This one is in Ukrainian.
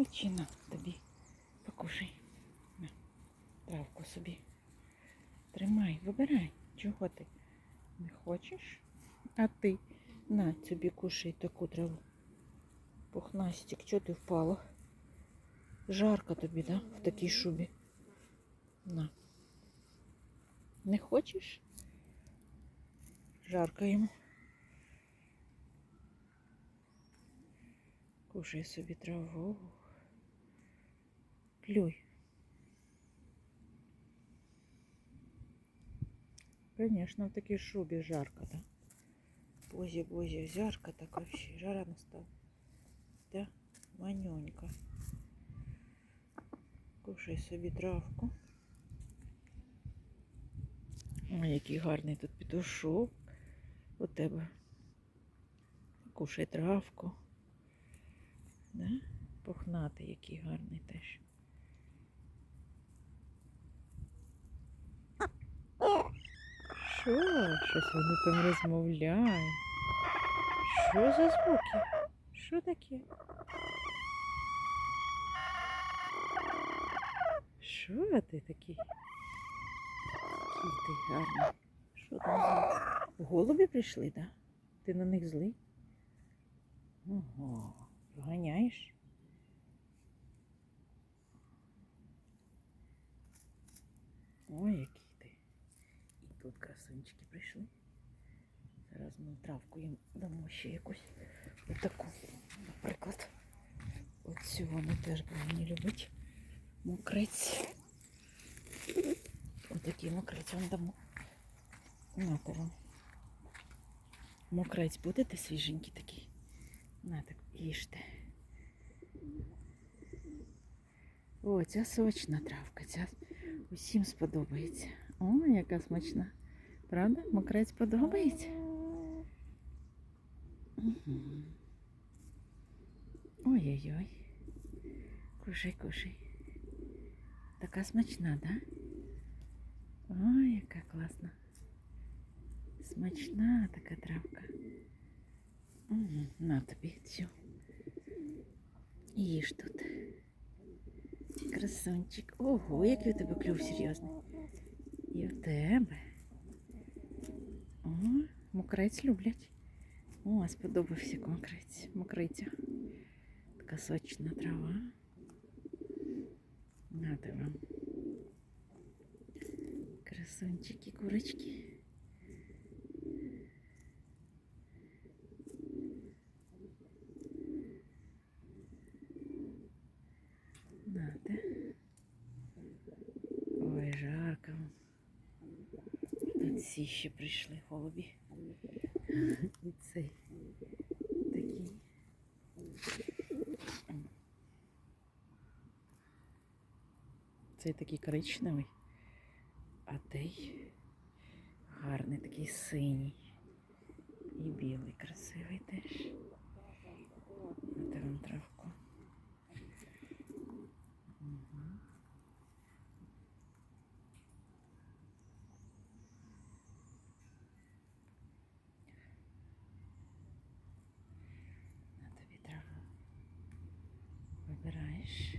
Хоче на тобі. Покушай. На, травку собі. Тримай, вибирай. Чого ти не хочеш? А ти на собі кушай таку траву. Пухнастик, чого ти впала? Жарко тобі, да? В такій шубі. На. Не хочеш? Жарко йому. Кушай собі траву. Плюй. Конечно, в такій шубі жарко, да? Бозі, бозі, жарко так вообще. Жара настала. Да, манюнька. Кушай собі травку. Ой, який гарний тут петушок у тебе. Кушай травку. Да? Пухнатий, який гарний теж. Що? Щось вони там розмовляють. Що за звуки? Що таке? Що ти такий? Який ти гарний. Що там за... Голубі прийшли, так? Да? Ти на них злий? Ого, вганяєш? Ой, який тут красунчики прийшли. Зараз ми травку їм дамо ще якусь отаку, наприклад. Оцю вони теж повинні любити. Мокрець. Отакий мокрець вам дамо. Нате вам. Мокрець будете свіженький такий. На так, їжте. О, ця сочна травка, ця усім сподобається. О, яка смачна. Правда? Мокрець подобається? Ой-ой-ой. Кушай, кушай. Така смачна, да? Ой, яка класна. Смачна така травка. Мгм. На тобі цю. Їж тут. Красунчик. Ого, який у тебе клюв серйозний. І в тебе. Мокрець люблять. О, сподобався мокрець. Мокриця. Така сочна трава. Нате вам. Красунчики, курочки. Нате. Ой, жарко. Всі ще прийшли голубі. І цей такий. Цей такий коричневий, а той гарний такий синій. І білий красивий теж. На тобі траву. Вибираєш.